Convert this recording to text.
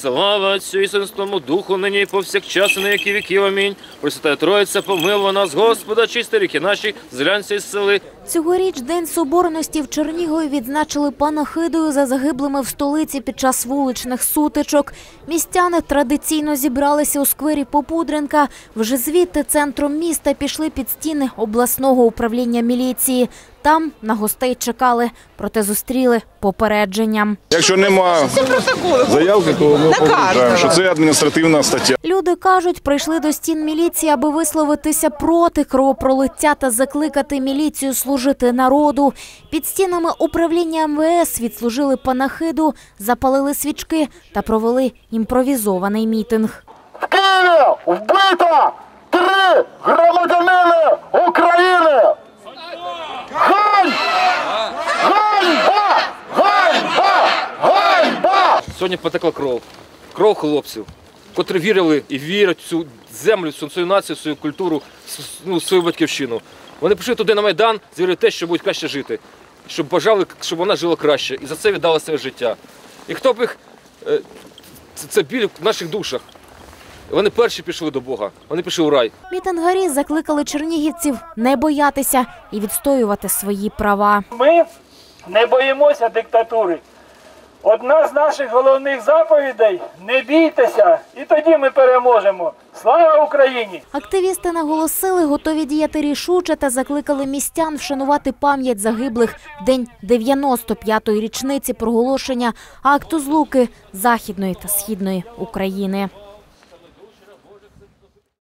Слава Отцю і Святому Духу, нині і повсякчас, і на які віків. Амінь. Пресвятая Троїця, помилуй нас, Господа, чисти ріки наші, зглянься із сели. Цьогоріч День Соборності в Чернігові відзначили панахидою за загиблими в столиці під час вуличних сутичок. Містяни традиційно зібралися у сквері Попудренка. Вже звідти центром міста пішли під стіни обласного управління міліції. Там на гостей чекали, проте зустріли попередженням. Якщо немає заявки, то ми попереджаємо, що це адміністративна стаття. Люди кажуть, прийшли до стін міліції, аби висловитися проти кровопролиття та закликати міліцію служити народу. Під стінами управління МВС відслужили панахиду, запалили свічки та провели імпровізований мітинг. В Києві вбито три громадянини України. Гань! Ганьба! Ганьба! Ганьба! Сьогодні потекла кров. Кров хлопців, котрі вірили і вірять в цю землю, в свою націю, в свою культуру, в ну, в свою батьківщину. Вони прийшли туди на Майдан, звірили те, що будуть краще жити, щоб бажали, щоб вона жила краще. І за це віддали своє життя. І хто б їх. е, Це, це біль в наших душах. Вони перші пішли до Бога, вони пішли у рай. Мітингарі закликали чернігівців не боятися і відстоювати свої права. Ми не боїмося диктатури. Одна з наших головних заповідей не бійтеся, і тоді ми переможемо. Слава Україні! Активісти наголосили, готові діяти рішуче та закликали містян вшанувати пам'ять загиблих в день 95-ї річниці проголошення акту злуки Західної та Східної України.